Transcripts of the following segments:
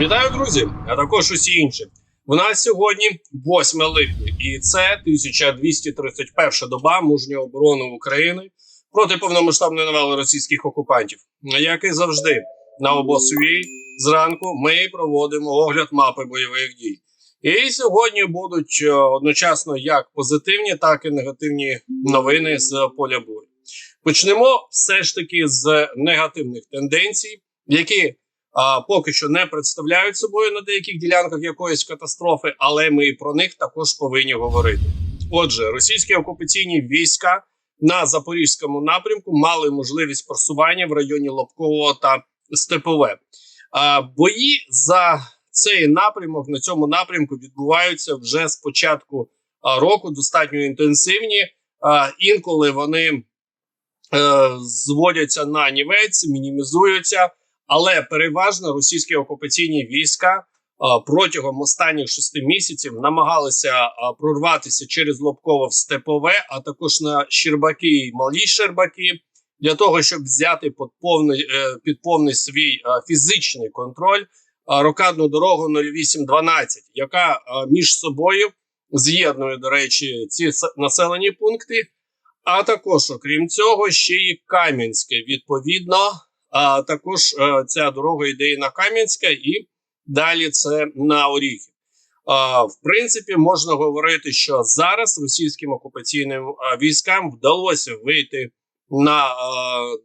Вітаю, друзі, а також усі інші. У нас сьогодні 8 липня, і це 1231 доба мужньої оборони України проти повномасштабної навали російських окупантів. Як і завжди, на обосувій зранку ми проводимо огляд мапи бойових дій. І сьогодні будуть е, одночасно як позитивні, так і негативні новини з поля бою. Почнемо все ж таки з негативних тенденцій, які а, поки що не представляють собою на деяких ділянках якоїсь катастрофи, але ми про них також повинні говорити. Отже, російські окупаційні війська на запорізькому напрямку мали можливість просування в районі Лобкового та Степове. А, бої за цей напрямок на цьому напрямку відбуваються вже з початку року, достатньо інтенсивні. А, інколи вони е, зводяться на нівець, мінімізуються. Але переважно російські окупаційні війська протягом останніх шести місяців намагалися прорватися через Лобково в Степове, а також на Щербаки і Малі Щербаки, для того, щоб взяти під повний, е, під повний свій фізичний контроль рокадну дорогу 0812, яка між собою з'єднує, до речі, ці населені пункти. А також, окрім цього, ще і Кам'янське відповідно. А також е, ця дорога йде і на Кам'янське, і далі це на Оріхів. В принципі, можна говорити, що зараз російським окупаційним військам вдалося вийти на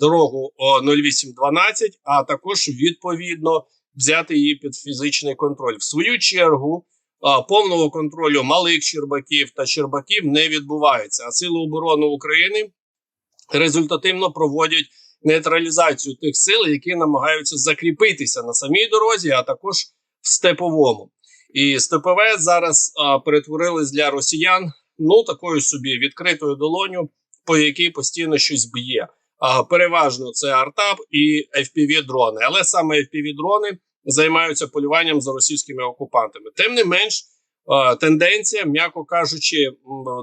дорогу о, 0812, а також відповідно взяти її під фізичний контроль. В свою чергу повного контролю малих Щербаків та Щербаків не відбувається. А Сили оборони України результативно проводять нейтралізацію тих сил, які намагаються закріпитися на самій дорозі, а також в степовому. І степове зараз а, перетворились для росіян ну такою собі відкритою долоню, по якій постійно щось б'є. А, переважно це артап і fpv дрони, але саме fpv дрони займаються полюванням за російськими окупантами. Тим не менш, а, тенденція, м'яко кажучи,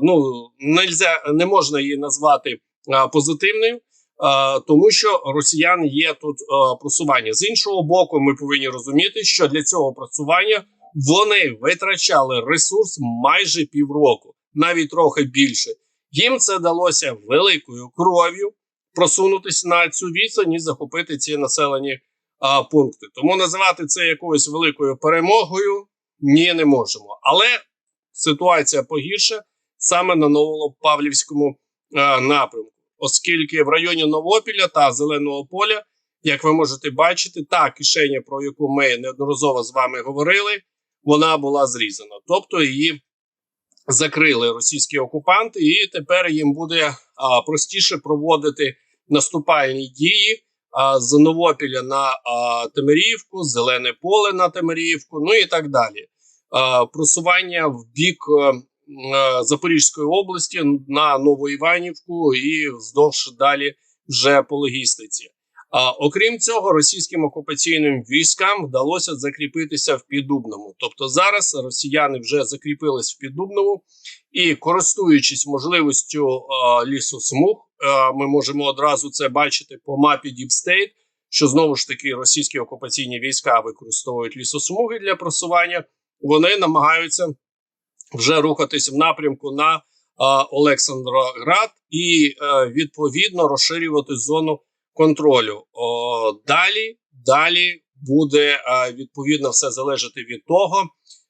ну нельзя, не можна її назвати а, позитивною. Е, тому що росіян є тут е, просування. З іншого боку, ми повинні розуміти, що для цього просування вони витрачали ресурс майже півроку, навіть трохи більше. Їм це далося великою кров'ю просунутися на цю відстань і захопити ці населені е, пункти. Тому називати це якоюсь великою перемогою ні, не можемо. Але ситуація погірше саме на Новопавлівському е, напрямку оскільки в районі Новопілля та Зеленого поля, як ви можете бачити, та кишеня, про яку ми неодноразово з вами говорили, вона була зрізана. Тобто її закрили російські окупанти, і тепер їм буде а, простіше проводити наступальні дії з Новопіля на Темирівку, Зелене поле на Темирівку, ну і так далі. Просування в бік. Запорізької області на Новоіванівку і вздовж далі вже по логістиці. А окрім цього, російським окупаційним військам вдалося закріпитися в Піддубному. Тобто зараз росіяни вже закріпились в Піддубному і, користуючись можливістю е, лісосмуг, е, ми можемо одразу це бачити по мапі State, що знову ж таки російські окупаційні війська використовують лісосмуги для просування. Вони намагаються вже рухатись в напрямку на е, Олександроград і е, відповідно розширювати зону контролю. О, далі, далі буде е, відповідно все залежати від того,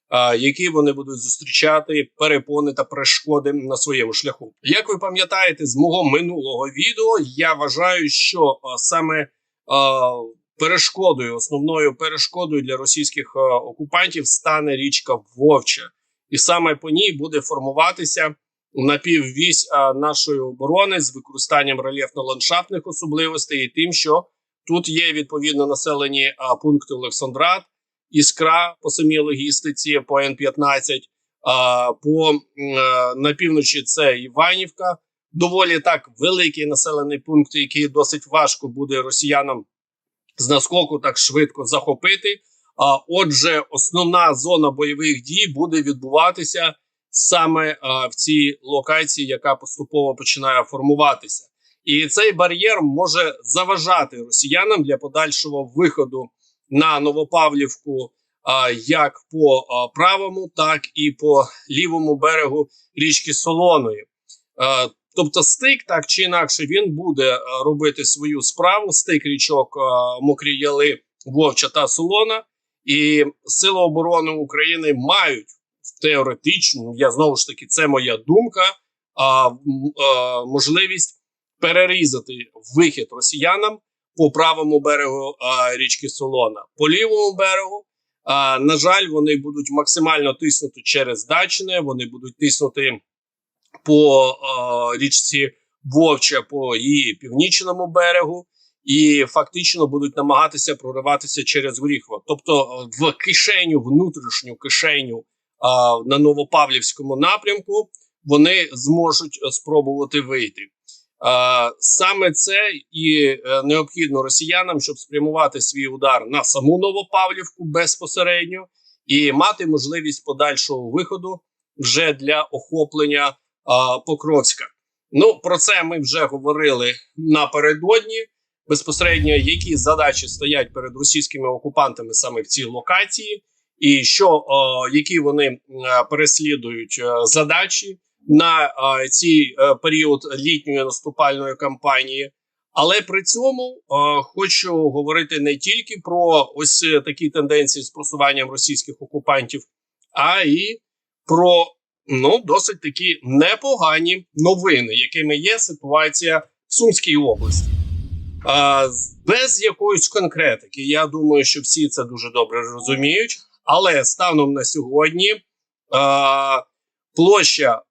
е, які вони будуть зустрічати перепони та перешкоди на своєму шляху. Як ви пам'ятаєте з мого минулого відео, я вважаю, що е, саме е, перешкодою, основною перешкодою для російських окупантів стане річка Вовча і саме по ній буде формуватися напіввісь нашої оборони з використанням рельєфно-ландшафтних особливостей, і тим, що тут є відповідно населені пункти Олександрат, Іскра по самій логістиці, по Н-15, а, по на півночі це Іванівка. Доволі так великий населений пункт, який досить важко буде росіянам з наскоку так швидко захопити. Отже, основна зона бойових дій буде відбуватися саме в цій локації, яка поступово починає формуватися, і цей бар'єр може заважати росіянам для подальшого виходу на Новопавлівку як по правому, так і по лівому берегу річки Солоної. Тобто, стик так чи інакше він буде робити свою справу. Стик річок Мокрі Яли, Вовча та Солона, і Сили оборони України мають теоретично, я знову ж таки, це моя думка. А, а, можливість перерізати вихід росіянам по правому берегу а, річки Солона, по лівому берегу. А, на жаль, вони будуть максимально тиснути через Дачне, вони будуть тиснути по а, річці Вовча по її північному берегу, і фактично будуть намагатися прориватися через Горіхово. Тобто е, в кишеню, внутрішню кишеню а, на Новопавлівському напрямку вони зможуть е, спробувати вийти. А, саме це і е, необхідно росіянам, щоб спрямувати свій удар на саму Новопавлівку безпосередньо і мати можливість подальшого виходу вже для охоплення а, Покровська. Ну про це ми вже говорили напередодні. Безпосередньо, які задачі стоять перед російськими окупантами саме в цій локації, і що о, які вони е, переслідують е, задачі на е, цей е, період літньої наступальної кампанії. Але при цьому е, хочу говорити не тільки про ось е, такі тенденції з просуванням російських окупантів, а і про ну досить такі непогані новини, якими є ситуація в Сумській області. Без якоїсь конкретики. Я думаю, що всі це дуже добре розуміють. Але станом на сьогодні площа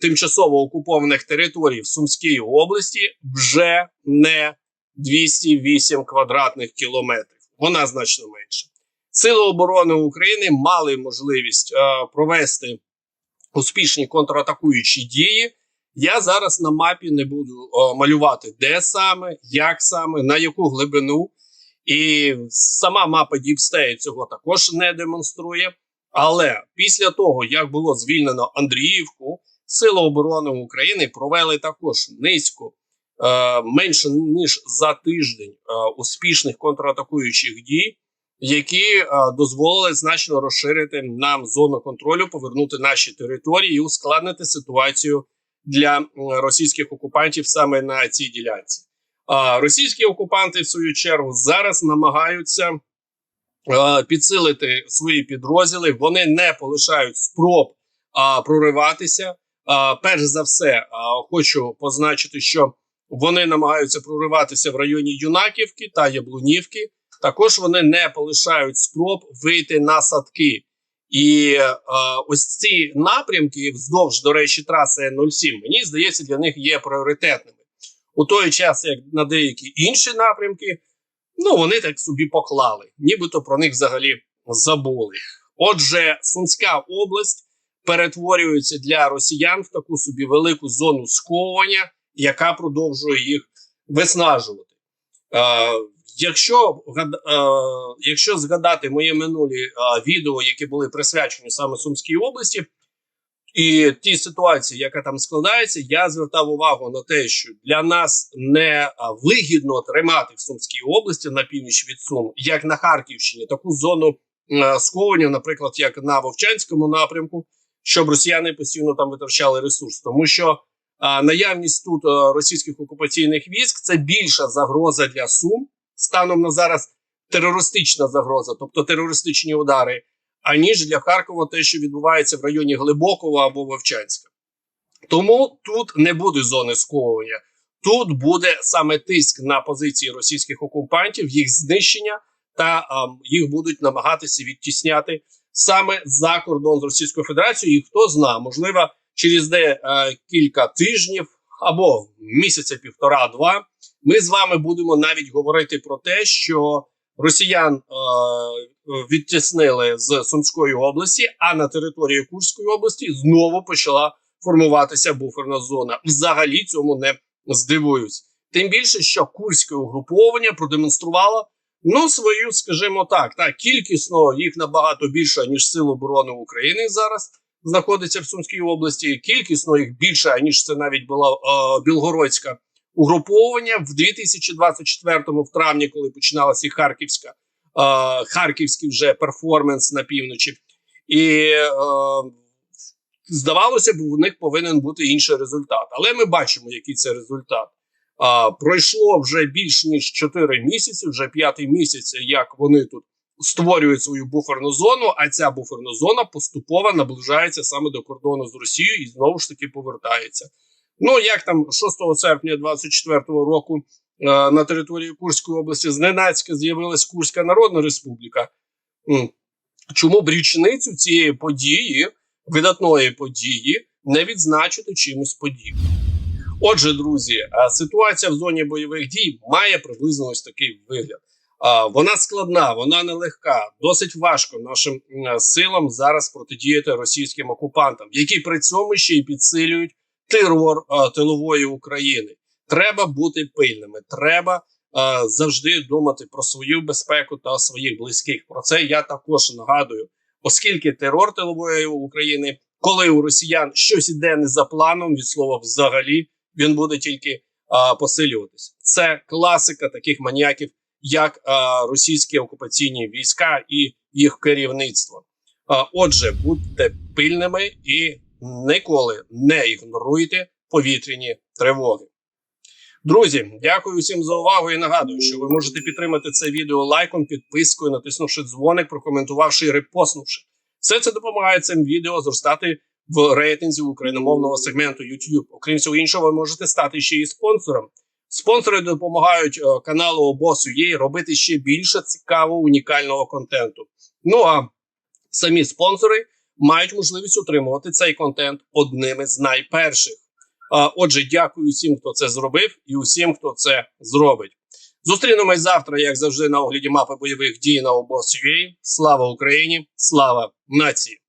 тимчасово окупованих територій в Сумській області вже не 208 квадратних кілометрів. Вона значно менша. Сили оборони України мали можливість провести успішні контратакуючі дії. Я зараз на мапі не буду о, малювати, де саме, як саме, на яку глибину. І сама мапа State цього також не демонструє. Але після того, як було звільнено Андріївку, Сили оборони України провели також низько е, менше ніж за тиждень е, успішних контратакуючих дій, які е, дозволили значно розширити нам зону контролю, повернути наші території і ускладнити ситуацію для російських окупантів саме на цій ділянці. Російські окупанти, в свою чергу, зараз намагаються е, підсилити свої підрозділи. Вони не полишають спроб прориватися. Перш за все, хочу позначити, що вони намагаються прориватися в районі Юнаківки та Яблунівки. Також вони не полишають спроб вийти на садки. І е, ось ці напрямки вздовж, до речі, траси Н-07, мені здається, для них є пріоритетними. У той час, як на деякі інші напрямки, ну вони так собі поклали, нібито про них взагалі забули. Отже, Сумська область перетворюється для росіян в таку собі велику зону сковування, яка продовжує їх виснажувати. Е, якщо, е, якщо згадати мої минулі е, відео, які були присвячені саме Сумській області, і ті ситуації, яка там складається, я звертав увагу на те, що для нас не вигідно тримати в Сумській області на північ від Сум, як на Харківщині, таку зону сковання, наприклад, як на Вовчанському напрямку, щоб росіяни постійно там витрачали ресурс, тому що наявність тут е, російських окупаційних військ це більша загроза для Сум станом на зараз терористична загроза, тобто терористичні удари аніж для Харкова те, що відбувається в районі Глибокого або Вовчанська. Тому тут не буде зони сковування. Тут буде саме тиск на позиції російських окупантів, їх знищення, та а, їх будуть намагатися відтісняти саме за кордон з Російською Федерацією. І хто зна, можливо, через де е, кілька тижнів або місяця півтора-два, ми з вами будемо навіть говорити про те, що росіян е, відтіснили з Сумської області, а на території Курської області знову почала формуватися буферна зона. Взагалі цьому не здивуюсь. Тим більше, що курське угруповання продемонструвало ну свою, скажімо так, так кількісно їх набагато більше ніж Сил оборони України зараз знаходиться в Сумській області. Кількісно їх більше ніж це навіть була е, Білгородська угруповання в 2024 в травні, коли починалася і Харківська харківський вже перформанс на півночі, і е, здавалося б, у них повинен бути інший результат. Але ми бачимо, який це результат. А, пройшло вже більш ніж 4 місяці, вже п'ятий місяць, як вони тут створюють свою буферну зону. А ця буферна зона поступово наближається саме до кордону з Росією і знову ж таки повертається. Ну як там 6 серпня 24 року е, на території Курської області зненацька з'явилась Курська Народна Республіка. Чому б річницю цієї події, видатної події, не відзначити чимось подібним? Отже, друзі, а, ситуація в зоні бойових дій має приблизно ось такий вигляд. Вона складна, вона нелегка. Досить важко нашим силам зараз протидіяти російським окупантам, які при цьому ще й підсилюють терор тилової України. Треба бути пильними. Треба завжди думати про свою безпеку та своїх близьких. Про це я також нагадую, оскільки терор тилової України, коли у росіян щось іде не за планом, від слова взагалі він буде тільки а, посилюватися. Це класика таких маніяків, як а, російські окупаційні війська і їх керівництво. А, отже, будьте пильними і ніколи не ігноруйте повітряні тривоги. Друзі, дякую всім за увагу і нагадую, що ви можете підтримати це відео лайком, підпискою, натиснувши дзвоник, прокоментувавши і репостнувши. Все це допомагає цим відео зростати в рейтинзі україномовного сегменту YouTube. Окрім всього іншого, ви можете стати ще і спонсором. Спонсори допомагають е, каналу Обосу.ua робити ще більше цікавого унікального контенту. Ну а самі спонсори мають можливість отримувати цей контент одними з найперших. Отже, дякую всім, хто це зробив, і усім, хто це зробить. Зустрінемось завтра, як завжди, на огляді мапи бойових дій на Обосу.ua. Слава Україні! Слава нації!